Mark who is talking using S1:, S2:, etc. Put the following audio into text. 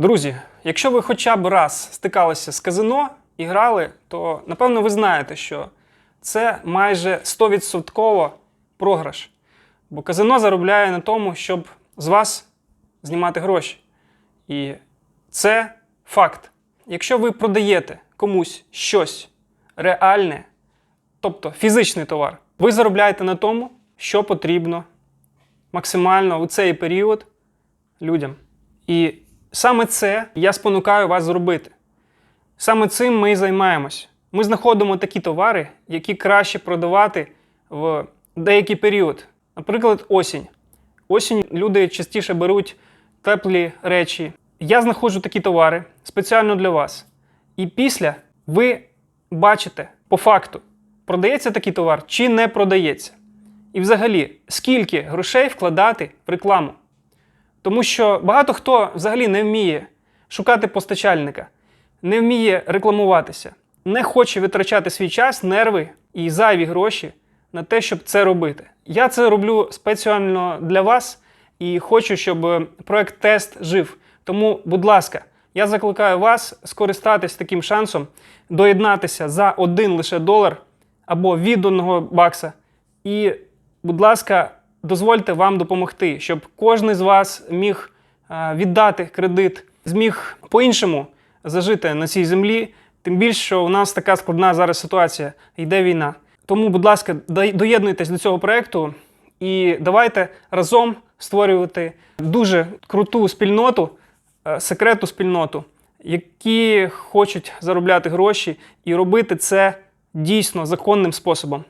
S1: Друзі, якщо ви хоча б раз стикалися з казино і грали, то напевно ви знаєте, що це майже 100% програш. Бо казино заробляє на тому, щоб з вас знімати гроші. І це факт. Якщо ви продаєте комусь щось реальне, тобто фізичний товар, ви заробляєте на тому, що потрібно максимально у цей період людям. І саме це я спонукаю вас зробити. Саме цим ми і займаємось. Ми знаходимо такі товари, які краще продавати в деякий період. Наприклад, осінь. Осінь люди частіше беруть теплі речі. Я знаходжу такі товари спеціально для вас. І після ви бачите по факту, продається такий товар чи не продається. І взагалі, скільки грошей вкладати в рекламу. Тому що багато хто взагалі не вміє шукати постачальника, не вміє рекламуватися, не хоче витрачати свій час, нерви і зайві гроші на те, щоб це робити. Я це роблю спеціально для вас і хочу, щоб е, проект тест жив. Тому, будь ласка, я закликаю вас скористатись таким шансом, доєднатися за один лише долар або від одного бакса. І, будь ласка, дозвольте вам допомогти, щоб кожен з вас міг е, віддати кредит, зміг по-іншому зажити на цій землі. Тим більше, що у нас така складна зараз ситуація, йде війна. Тому, будь ласка, доєднуйтесь до цього проекту і давайте разом створювати дуже круту спільноту, е, секретну спільноту, які хочуть заробляти гроші і робити це дійсно законним способом.